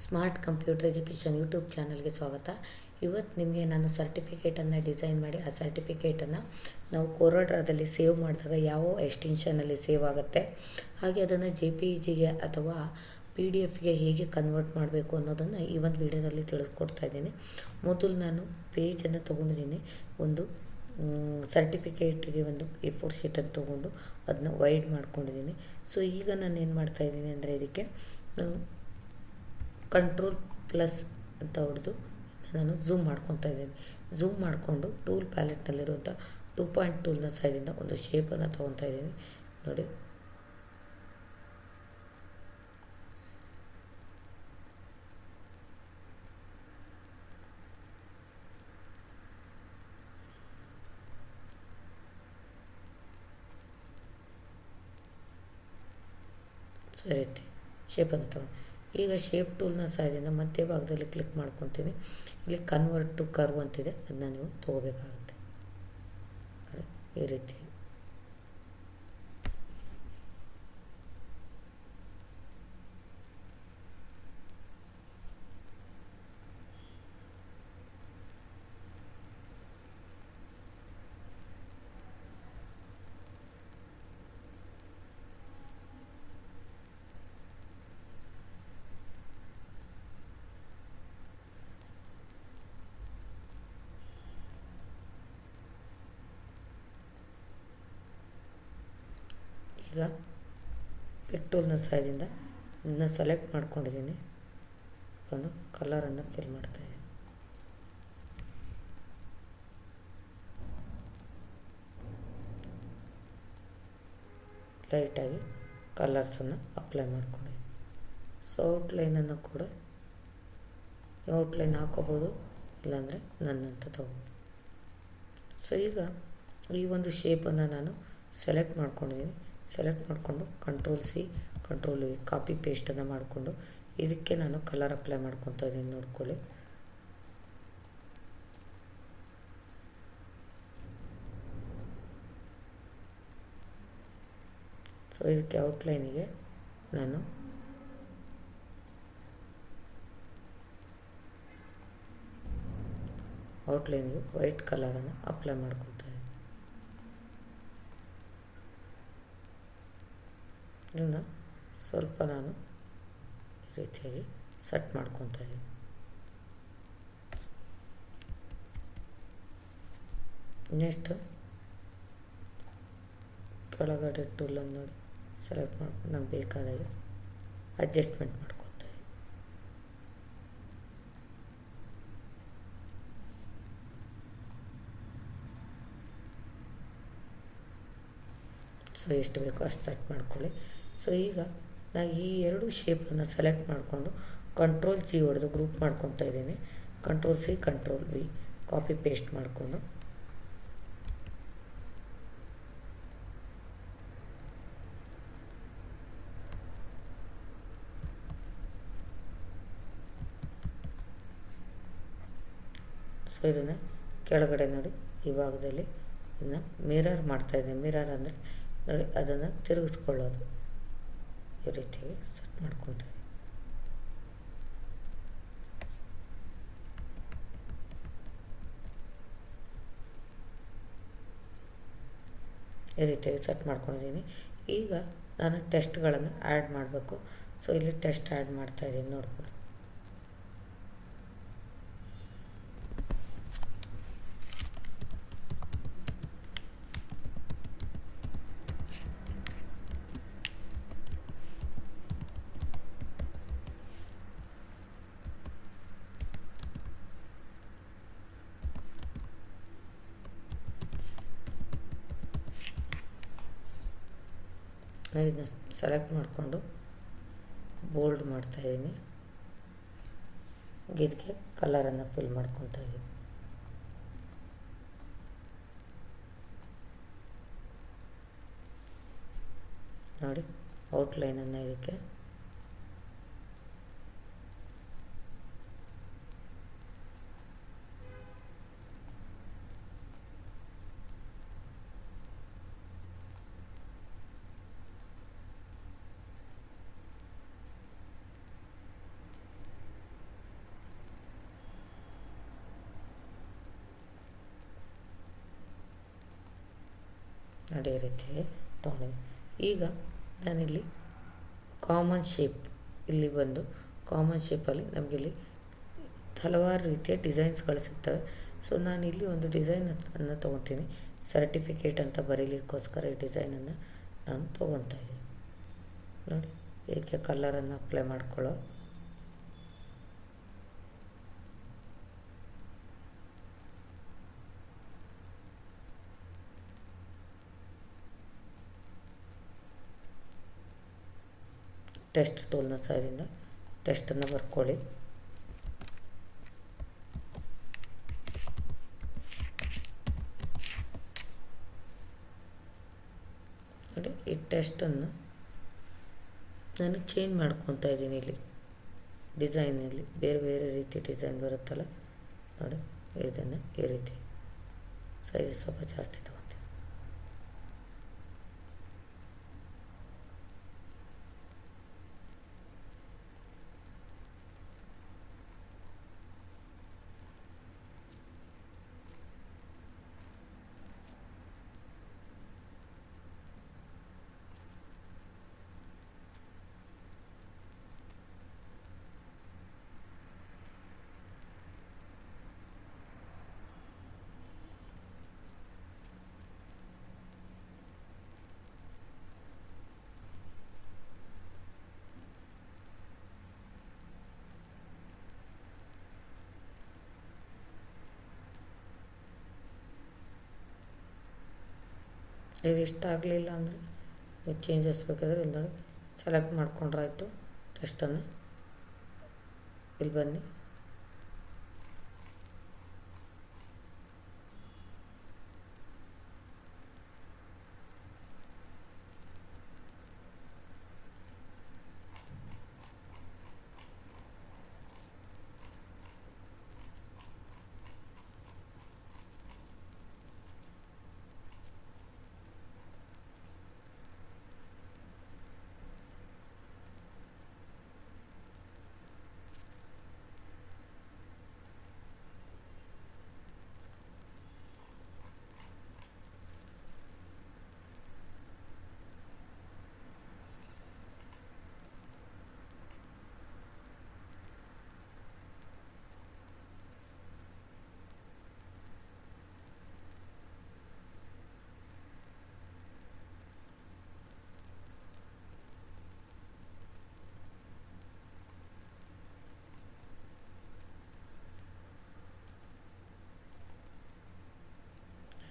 Smart computer education YouTube ಚಾನಲ್ಗೆ ಸ್ವಾಗತ. ಇವತ್ತು ನಿಮಗೆ ನಾನು ಸರ್ಟಿಫಿಕೇಟನ್ನು ಡಿಸೈನ್ ಮಾಡಿ, ಆ ಸರ್ಟಿಫಿಕೇಟನ್ನು ನಾವು ಕೊರೋಡ್ರಾದಲ್ಲಿ ಸೇವ್ ಮಾಡಿದಾಗ ಯಾವ ಎಕ್ಸ್ಟೆನ್ಷನಲ್ಲಿ ಸೇವ್ ಆಗುತ್ತೆ, ಹಾಗೆ ಅದನ್ನು ಜೆ ಪಿ ಜಿಗೆ ಅಥವಾ ಪಿ ಡಿ ಎಫ್ಗೆ ಹೇಗೆ ಕನ್ವರ್ಟ್ ಮಾಡಬೇಕು ಅನ್ನೋದನ್ನು ಈ ಒಂದು ವಿಡಿಯೋದಲ್ಲಿ ತಿಳಿಸ್ಕೊಡ್ತಾ ಇದ್ದೀನಿ. ಮೊದಲು ನಾನು ಪೇಜನ್ನು ತೊಗೊಂಡಿದ್ದೀನಿ. ಒಂದು ಸರ್ಟಿಫಿಕೇಟ್ಗೆ ಒಂದು ಎ ಫೋರ್ ಶೀಟನ್ನು ತೊಗೊಂಡು ಅದನ್ನ ವೈಡ್ ಮಾಡ್ಕೊಂಡಿದ್ದೀನಿ. ಸೊ ಈಗ ನಾನು ಏನು ಮಾಡ್ತಾಯಿದ್ದೀನಿ ಅಂದರೆ ಇದಕ್ಕೆ ಕಂಟ್ರೋಲ್ ಪ್ಲಸ್ ಅಂತ ಹೊಡೆದು ನಾನು ಝೂಮ್ ಮಾಡ್ಕೊತಾ ಇದ್ದೀನಿ. ಝೂಮ್ ಮಾಡಿಕೊಂಡು ಟೂಲ್ ಪ್ಯಾಲೆಟ್ನಲ್ಲಿರುವಂಥ ಟೂ ಪಾಯಿಂಟ್ ಟೂಲ್ನ ಸೈಜಿಂದ ಒಂದು ಶೇಪನ್ನು ತೊಗೊತಾ ಇದ್ದೀನಿ. ನೋಡಿ. ಸರಿ ಶೇಪನ್ನು ತೊಗೊಂಡು. ಈಗ ಶೇಪ್ ಟೂಲ್ನ ಸಹಾಯದಿಂದ ಮಧ್ಯ ಭಾಗದಲ್ಲಿ ಕ್ಲಿಕ್ ಮಾಡ್ಕೊತೀನಿ ಇಲ್ಲಿ ಕನ್ವರ್ಟ್ ಟು ಕರ್ವ್ ಅಂತಿದೆ. ಅದನ್ನ ನೀವು ತೊಗೋಬೇಕಾಗುತ್ತೆ. ಈ ರೀತಿ. ಈಗ ಪಿಕ್ ಟೂಲ್ನ ಸಹಾಯದಿಂದ ಇದನ್ನ ಸೆಲೆಕ್ಟ್ ಮಾಡ್ಕೊಂಡಿದ್ದೀನಿ. ಒಂದು ಕಲರನ್ನು ಫಿಲ್ ಮಾಡ್ತಾಯಿದ್ದೀನಿ ಲೈಟಾಗಿ ಕಲರ್ಸನ್ನು ಅಪ್ಲೈ ಮಾಡ್ಕೊಂಡಿದ್ದೀನಿ. ಸೊ ಔಟ್ಲೈನನ್ನು ಕೂಡ ಔಟ್ಲೈನ್ ಹಾಕೋಬೋದು, ಇಲ್ಲಾಂದರೆ ನನ್ನಂತ ತಗೋಬೋದು. ಸೊ ಈಗ ಈ ಒಂದು ಶೇಪನ್ನು ನಾನು ಸೆಲೆಕ್ಟ್ ಮಾಡ್ಕೊಂಡಿದ್ದೀನಿ. ಸೆಲೆಕ್ಟ್ ಮಾಡಿಕೊಂಡು ಕಂಟ್ರೋಲ್ ಸಿ ಕಂಟ್ರೋಲ್ ಕಾಪಿ ಪೇಸ್ಟನ್ನು ಮಾಡಿಕೊಂಡು, ಇದಕ್ಕೆ ನಾನು ಕಲರ್ ಅಪ್ಲೈ ಮಾಡ್ಕೊತಾ ಇದ್ದೀನಿ ನೋಡ್ಕೊಳ್ಳಿ. ಸೊ ಇದಕ್ಕೆ ಔಟ್ಲೈನಿಗೆ ನಾನು ಔಟ್ಲೈನಿಗೆ ವೈಟ್ ಕಲರನ್ನು ಅಪ್ಲೈ ಮಾಡ್ಕೊತಾ ಇದ್ದೀನಿ ಇದನ್ನು ಸ್ವಲ್ಪ ನಾನು ಈ ರೀತಿಯಾಗಿ ಸೆಟ್ ಮಾಡ್ಕೊತಾ ಇದ್ದೀನಿ. ನೆಕ್ಸ್ಟ್ ಕೆಳಗಡೆ ಟೂಲನ್ನು ನೋಡಿ. ಸೆಲೆಕ್ಟ್ ಮಾಡ್ಕೊಂಡು ನಂಗೆ ಬೇಕಾದಾಗ ಅಡ್ಜಸ್ಟ್ಮೆಂಟ್ ಮಾಡ್ಕೊತಾ ಇದ್ದೀನಿ. ಸೊ ಎಷ್ಟು ಬೇಕೋ ಅಷ್ಟು ಸೆಟ್ ಮಾಡ್ಕೊಳ್ಳಿ. ಸೊ ಈಗ ನಾನು ಈ ಎರಡು ಶೇಪನ್ನು ಸೆಲೆಕ್ಟ್ ಮಾಡಿಕೊಂಡು ಕಂಟ್ರೋಲ್ ಜಿ ಹೊಡೆದು ಗ್ರೂಪ್ ಮಾಡ್ಕೊತಾ ಇದ್ದೀನಿ. Control C control V copy paste ಮಾಡಿಕೊಂಡು. ಸೊ ಇದನ್ನು ಕೆಳಗಡೆ ನೋಡಿ. ಈ ಭಾಗದಲ್ಲಿ ಇದನ್ನು ಮಿರರ್ ಮಾಡ್ತಾಯಿದ್ದೀನಿ ಮಿರರ್ ಅಂದರೆ ನೋಡಿ, ಅದನ್ನು ತಿರುಗಿಸ್ಕೊಳ್ಳೋದು. ಈ ರೀತಿಯಾಗಿ ಸೆಟ್ ಮಾಡ್ಕೊತೀವಿ ಈ ರೀತಿಯಾಗಿ ಸೆಟ್ ಮಾಡ್ಕೊಂಡಿದ್ದೀನಿ. ಈಗ ನಾನು ಟೆಸ್ಟ್ಗಳನ್ನು ಆ್ಯಡ್ ಮಾಡಬೇಕು. ಸೊ ಇಲ್ಲಿ ಟೆಸ್ಟ್ ಆ್ಯಡ್ ಮಾಡ್ತಾಯಿದ್ದೀನಿ ನೋಡ್ಕೊಳ್ಳಿ ನಾನು ಇದನ್ನ ಸೆಲೆಕ್ಟ್ ಮಾಡಿಕೊಂಡು ಬೋಲ್ಡ್ ಮಾಡ್ತಾಯಿದ್ದೀನಿ ಇದಕ್ಕೆ ಕಲರನ್ನು ಫಿಲ್ ಮಾಡ್ಕೊತಾ ಇದ್ದೀನಿ. ನೋಡಿ ಔಟ್ಲೈನನ್ನು ಇದಕ್ಕೆ ಅದೇ ರೀತಿ ತೊಗೊಂಡಿದ್ದೀನಿ ಈಗ ನಾನಿಲ್ಲಿ ಕಾಮನ್ ಶೇಪ್ ಇಲ್ಲಿ ಬಂದು ಕಾಮನ್ ಶೇಪಲ್ಲಿ ನಮಗಿಲ್ಲಿ ಹಲವಾರು ರೀತಿಯ ಡಿಸೈನ್ಸ್ಗಳು ಸಿಗ್ತವೆ. ಸೊ ನಾನು ಇಲ್ಲಿ ಒಂದು ಡಿಸೈನನ್ನು ತೊಗೊತೀನಿ. ಸರ್ಟಿಫಿಕೇಟ್ ಅಂತ ಬರೀಲಿಕ್ಕೋಸ್ಕರ ಈ ಡಿಸೈನನ್ನು ನಾನು ತೊಗೊತಾ ಇದ್ದೀನಿ. ನೋಡಿ, ಏಕೆ ಕಲರನ್ನು ಅಪ್ಲೈ ಮಾಡ್ಕೊಳ್ಳೋ? ಟೆಸ್ಟ್ ಟೂಲ್ನ ಸಹಾಯದಿಂದ ಟೆಸ್ಟನ್ನು ಬರ್ಕೊಳ್ಳಿ. ನೋಡಿ, ಈ ಟೆಸ್ಟನ್ನು ನಾನು ಚೇಂಜ್ ಮಾಡ್ಕೊತಾ ಇದ್ದೀನಿ ಇಲ್ಲಿ. ಡಿಸೈನಲ್ಲಿ ಬೇರೆ ಬೇರೆ ರೀತಿ ಡಿಸೈನ್ ಬರುತ್ತಲ್ಲ. ನೋಡಿ ಇದನ್ನು ಈ ರೀತಿ. ಸೈಜ್ ಸ್ವಲ್ಪ ಜಾಸ್ತಿ ತೊಗೊತೀನಿ ಇದು ಇಷ್ಟ ಆಗಲಿಲ್ಲ ಅಂದರೆ ಇದು ಚೇಂಜಸ್ ಬೇಕಾದರೆ ಇಲ್ಲಿ ನೋಡಿ. ಸೆಲೆಕ್ಟ್ ಮಾಡ್ಕೊಂಡ್ರಾಯ್ತು. ಟೆಸ್ಟನ್ನು ಇಲ್ಲಿ ಬನ್ನಿ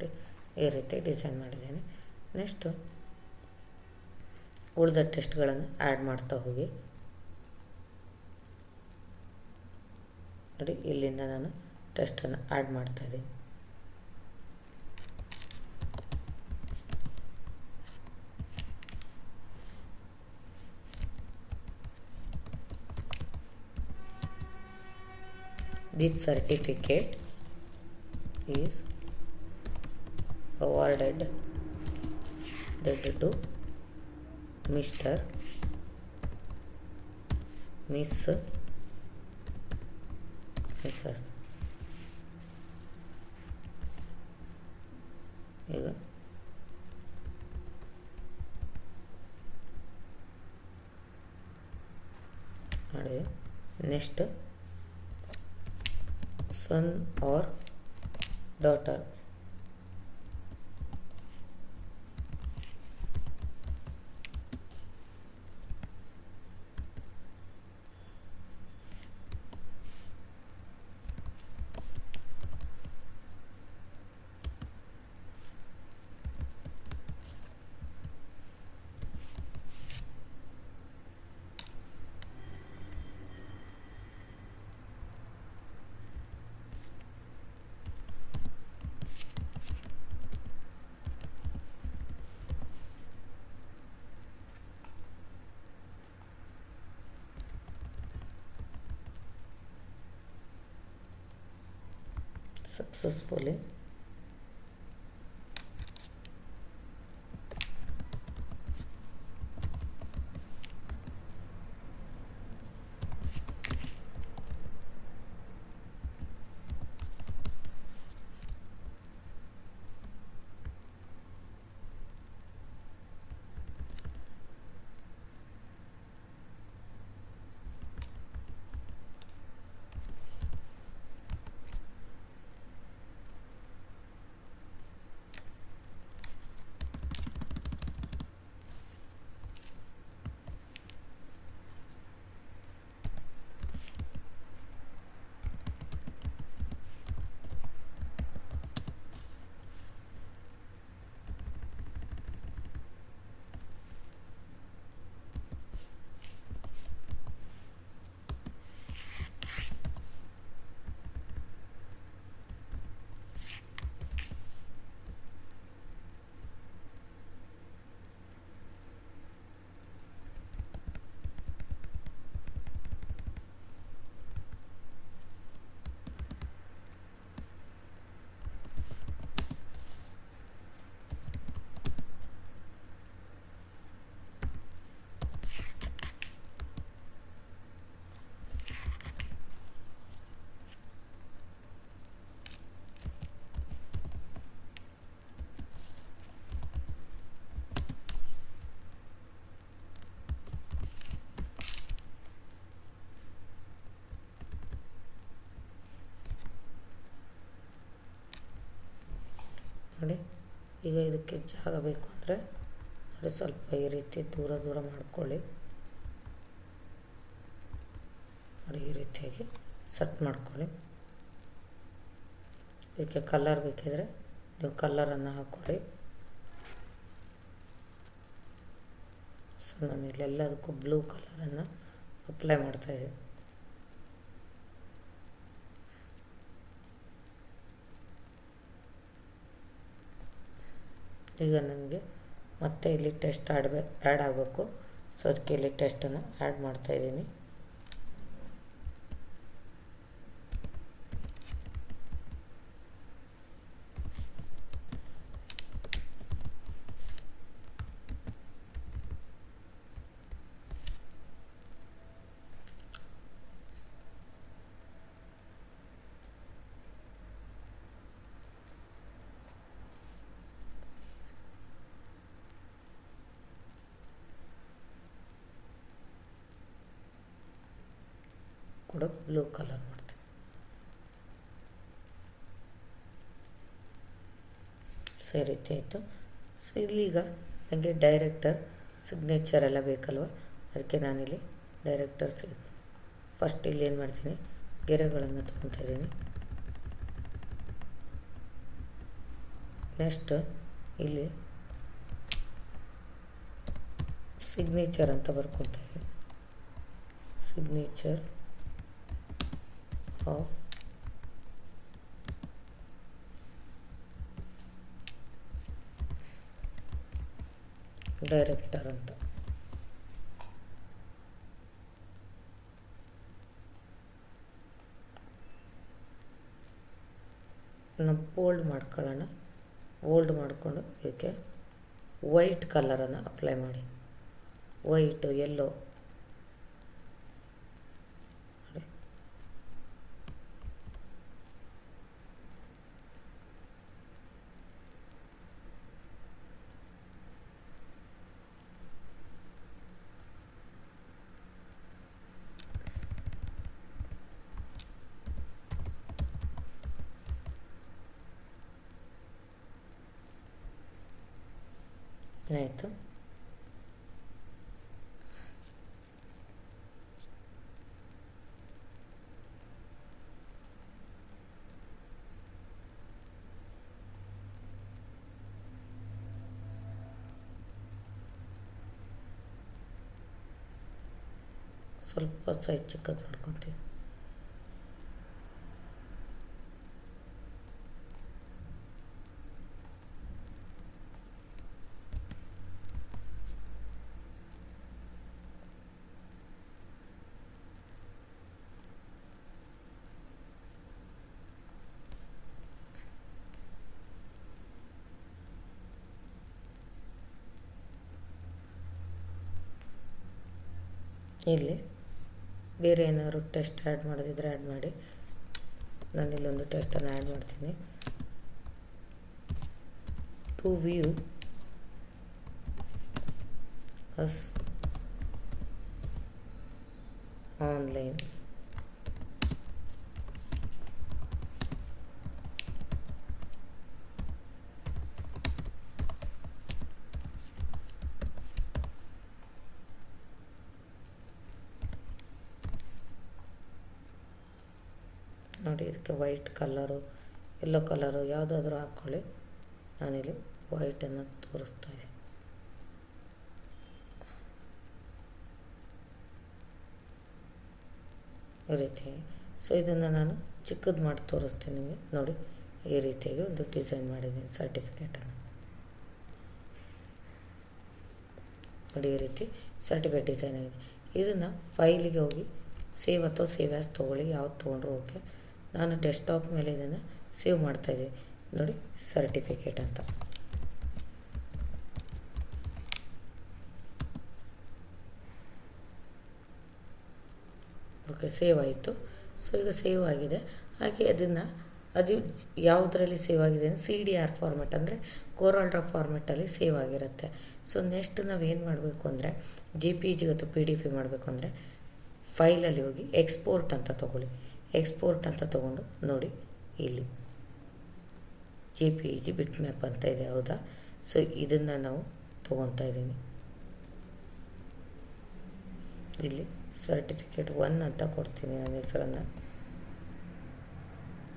ನೋಡಿ ಈ ರೀತಿ ಡಿಸೈನ್ ಮಾಡಿದ್ದೇನೆ. ನೆಕ್ಸ್ಟು ಉಳಿದ ಟೆಸ್ಟ್ಗಳನ್ನು ಆ್ಯಡ್ ಮಾಡ್ತಾ ಹೋಗಿ. ನೋಡಿ, ಇಲ್ಲಿಂದ ನಾನು ಟೆಸ್ಟನ್ನು ಆ್ಯಡ್ ಮಾಡ್ತಾಯಿದ್ದೀನಿ this certificate is awarded to Mr. Miss Mrs. ಈಗ ಮಾಡಿದೆ next son or daughter successful है successfully ಈಗ ಇದಕ್ಕೆ ಜಾಗ ಬೇಕು ಅಂದರೆ ನೋಡಿ ಸ್ವಲ್ಪ ಈ ರೀತಿ ದೂರ ದೂರ ಮಾಡ್ಕೊಳ್ಳಿ. ನೋಡಿ, ಈ ರೀತಿಯಾಗಿ ಸೆಟ್ ಮಾಡ್ಕೊಳ್ಳಿ. ಇದಕ್ಕೆ ಕಲರ್ ಬೇಕಿದ್ರೆ ನೀವು ಕಲ್ಲರನ್ನು ಹಾಕ್ಕೊಳ್ಳಿ ಸೊ, ನಾನು ಇಲ್ಲೆಲ್ಲದಕ್ಕೂ ಬ್ಲೂ ಕಲರನ್ನು ಅಪ್ಲೈ ಮಾಡ್ತಾಯಿದ್ದೀನಿ ಈಗ ನನಗೆ ಮತ್ತೆ ಇಲ್ಲಿ ಟೆಸ್ಟ್ ಆಡ್ಬೇಕು ಆ್ಯಡ್ ಆಗಬೇಕು. ಸೊ ಅದಕ್ಕೆ ಇಲ್ಲಿ ಟೆಸ್ಟನ್ನು ಆ್ಯಡ್ ಮಾಡ್ತಾಯಿದ್ದೀನಿ ಕೂಡ ಬ್ಲೂ ಕಲರ್ ಮಾಡ್ತೀನಿ ಸೊ ಈ ರೀತಿ ಆಯಿತು. ಸೊ ಇಲ್ಲಿಗ ನನಗೆ ಡೈರೆಕ್ಟರ್ ಸಿಗ್ನೇಚರ್ ಎಲ್ಲ ಬೇಕಲ್ವ? ಅದಕ್ಕೆ ನಾನಿಲ್ಲಿ ಡೈರೆಕ್ಟರ್ ಸಿ ಫಸ್ಟ್ ಇಲ್ಲಿ ಏನು ಮಾಡ್ತೀನಿ? ಗೆರೆಗಳನ್ನು ತೊಗೊತಾ ಇದ್ದೀನಿ. ನೆಕ್ಸ್ಟ್ ಇಲ್ಲಿ ಸಿಗ್ನೇಚರ್ ಅಂತ ಬರ್ಕೊತೀವಿ ಸಿಗ್ನೇಚರ್ ಆಫ್ ಡೈರೆಕ್ಟರ್ ಅಂತ. ನಾವು ಮಾಡ್ಕೊಳ್ಳೋಣ. ಓಲ್ಡ್ ಮಾಡಿಕೊಂಡು ಇದಕ್ಕೆ ವೈಟ್ ಕಲರನ್ನು ಅಪ್ಲೈ ಮಾಡಿ. ವೈಟು ಎಲ್ಲೋ ಆಯಿತು ಸ್ವಲ್ಪ ಸೈಜ್ ಚಿಕ್ಕದು ಮಾಡ್ಕೊತೀವಿ ಇಲ್ಲಿ. ಬೇರೆ ಏನಾದ್ರು ಟೆಸ್ಟ್ ಆ್ಯಡ್ ಮಾಡೋದಿದ್ರೆ ಆ್ಯಡ್ ಮಾಡಿ. ನಾನು ಇಲ್ಲೊಂದು ಟೆಸ್ಟನ್ನು ಆ್ಯಡ್ ಮಾಡ್ತೀನಿ. ಟು ವ್ಯೂ ಅಸ್ ಆನ್ಲೈನ್ ನೋಡಿ ಇದಕ್ಕೆ ವೈಟ್ ಕಲರು, ಎಲ್ಲೋ ಕಲರು ಯಾವುದಾದ್ರೂ ಹಾಕ್ಕೊಳ್ಳಿ ನಾನಿಲ್ಲಿ ವೈಟನ್ನು ತೋರಿಸ್ತಾ ಇದ್ದೀನಿ. ಈ ರೀತಿ. ಸೊ, ಇದನ್ನು ನಾನು ಚಿಕ್ಕದು ಮಾಡಿ ತೋರಿಸ್ತೀನಿ ನಿಮಗೆ. ನೋಡಿ, ಈ ರೀತಿಯಾಗಿ ಒಂದು ಡಿಸೈನ್ ಮಾಡಿದ್ದೀನಿ ಸರ್ಟಿಫಿಕೇಟನ್ನು. ನೋಡಿ, ಈ ರೀತಿ ಸರ್ಟಿಫಿಕೇಟ್ ಡಿಸೈನ್ ಆಗಿದೆ. ಇದನ್ನು ಫೈಲಿಗೆ ಹೋಗಿ ಸೇವ್ ಅಥವಾ ಸೇವ್ ಆಸ್ ತೊಗೊಳ್ಳಿ, ಯಾವ್ದು ತೊಗೊಂಡ್ರು ಓಕೆ. ನಾನು ಡೆಸ್ಕ್ಟಾಪ್ ಮೇಲೆ ಇದನ್ನು ಸೇವ್ ಮಾಡ್ತಾಯಿದ್ದೀನಿ ನೋಡಿ ಸರ್ಟಿಫಿಕೇಟ್ ಅಂತ. ಓಕೆ ಸೇವ್ ಆಯಿತು. ಸೊ ಈಗ ಸೇವ್ ಆಗಿದೆ. ಹಾಗೆ ಅದನ್ನು, ಅದು ಯಾವುದರಲ್ಲಿ ಸೇವ್ ಆಗಿದೆ ಅಂದರೆ ಸಿ ಡಿ ಆರ್ ಫಾರ್ಮೆಟ್ ಅಂದರೆ ಕೋರಾಲ್ಡ್ರಾ ಫಾರ್ಮೆಟಲ್ಲಿ ಸೇವ್ ಆಗಿರುತ್ತೆ. ಸೊ ನೆಕ್ಸ್ಟ್ ನಾವೇನು ಮಾಡಬೇಕು ಅಂದರೆ ಜಿ ಪಿ ಜಿ ಅಥವಾ ಪಿ ಡಿ ಎಫ್ ಮಾಡಬೇಕು ಅಂದರೆ ಫೈಲಲ್ಲಿ ಹೋಗಿ ಎಕ್ಸ್ಪೋರ್ಟ್ ಅಂತ ತೊಗೊಳ್ಳಿ. ಎಕ್ಸ್ಪೋರ್ಟ್ ಅಂತ ತೊಗೊಂಡು ನೋಡಿ ಇಲ್ಲಿ. ಜಿ ಪಿ ಜಿ ಬಿಟ್ ಮ್ಯಾಪ್ ಅಂತ ಇದೆ, ಹೌದಾ? ಸೊ ಇದನ್ನು ನಾವು ತೊಗೊತಾ ಇದ್ದೀನಿ. ಇಲ್ಲಿ ಸರ್ಟಿಫಿಕೇಟ್ ಒನ್ ಅಂತ ಕೊಡ್ತೀನಿ ನನ್ನ ಹೆಸರನ್ನು.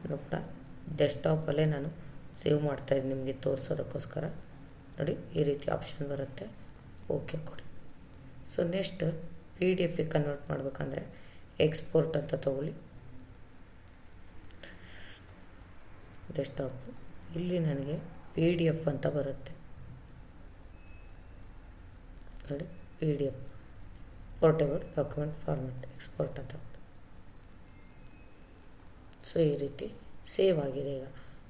ಕೂಡ ಡೆಸ್ಕ್ಟಾಪಲ್ಲೇ ನಾನು ಸೇವ್ ಮಾಡ್ತಾ ಇದ್ದೀನಿ, ನಿಮಗೆ ತೋರಿಸೋದಕ್ಕೋಸ್ಕರ. ನೋಡಿ, ಈ ರೀತಿ ಆಪ್ಷನ್ ಬರುತ್ತೆ. ಓಕೆ ಕೊಡಿ. ಸೊ ನೆಕ್ಸ್ಟ್ ಪಿ ಡಿ ಎಫಿಗೆ ಕನ್ವರ್ಟ್ ಮಾಡಬೇಕಂದ್ರೆ ಎಕ್ಸ್ಪೋರ್ಟ್ ಅಂತ ತಗೊಳ್ಳಿ. ಡೆಸ್ಕ್ಟಾಪ್ ಇಲ್ಲಿ ನನಗೆ ಪಿ ಡಿ ಎಫ್ ಅಂತ ಬರುತ್ತೆ. ನೋಡಿ P D F portable document format export ಅಂತ. ಸೊ ಈ ರೀತಿ ಸೇವ್ ಆಗಿದೆ ಈಗ.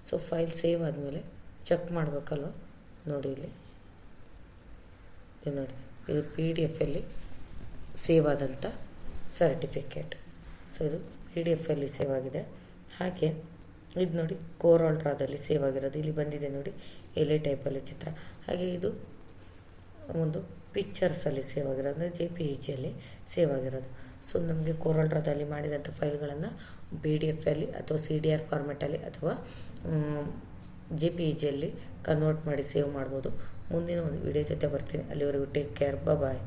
ಸೊ ಫೈಲ್ ಸೇವ್ ಆದಮೇಲೆ ಚೆಕ್ ಮಾಡಬೇಕಲ್ವ? ನೋಡಿ ಇಲ್ಲಿ. ಇದು ನೋಡಿ, ಇದು ಪಿ ಡಿ ಎಫಲ್ಲಿ ಸೇವ್ ಆದಂಥ ಸರ್ಟಿಫಿಕೇಟ್ ಸೊ ಇದು ಪಿ ಡಿ ಎಫಲ್ಲಿ ಸೇವ್ ಆಗಿದೆ. ಹಾಗೆ ಇದು ನೋಡಿ ಕೋರಾಲ್ಡ್ರಾದಲ್ಲಿ ಸೇವ್ ಆಗಿರೋದು. ಇಲ್ಲಿ ಬಂದಿದೆ ನೋಡಿ ಎಲೆ ಟೈಪಲ್ಲಿ ಚಿತ್ರ. ಹಾಗೆ ಇದು ಒಂದು ಪಿಕ್ಚರ್ಸಲ್ಲಿ ಸೇವ್ ಆಗಿರೋದು. ಅಂದರೆ ಜೆ ಪಿ ಇ ಜಿಯಲ್ಲಿ ಸೇವ್ ಆಗಿರೋದು. ಸೊ ನಮಗೆ ಕೋರಾಲ್ಡ್ರಾದಲ್ಲಿ ಮಾಡಿದಂಥ ಫೈಲ್ಗಳನ್ನು ಬಿ ಡಿ ಎಫಲ್ಲಿ ಅಥವಾ ಸಿ ಡಿ ಆರ್ ಫಾರ್ಮೆಟಲ್ಲಿ ಅಥವಾ ಜೆ ಪಿ ಇ ಜಿಯಲ್ಲಿ ಕನ್ವರ್ಟ್ ಮಾಡಿ ಸೇವ್ ಮಾಡ್ಬೋದು. ಮುಂದಿನ ಒಂದು ವಿಡಿಯೋ ಜೊತೆ ಬರ್ತೀನಿ. ಅಲ್ಲಿವರೆಗೂ ಟೇಕ್ ಕೇರ್ ಬಾಯ್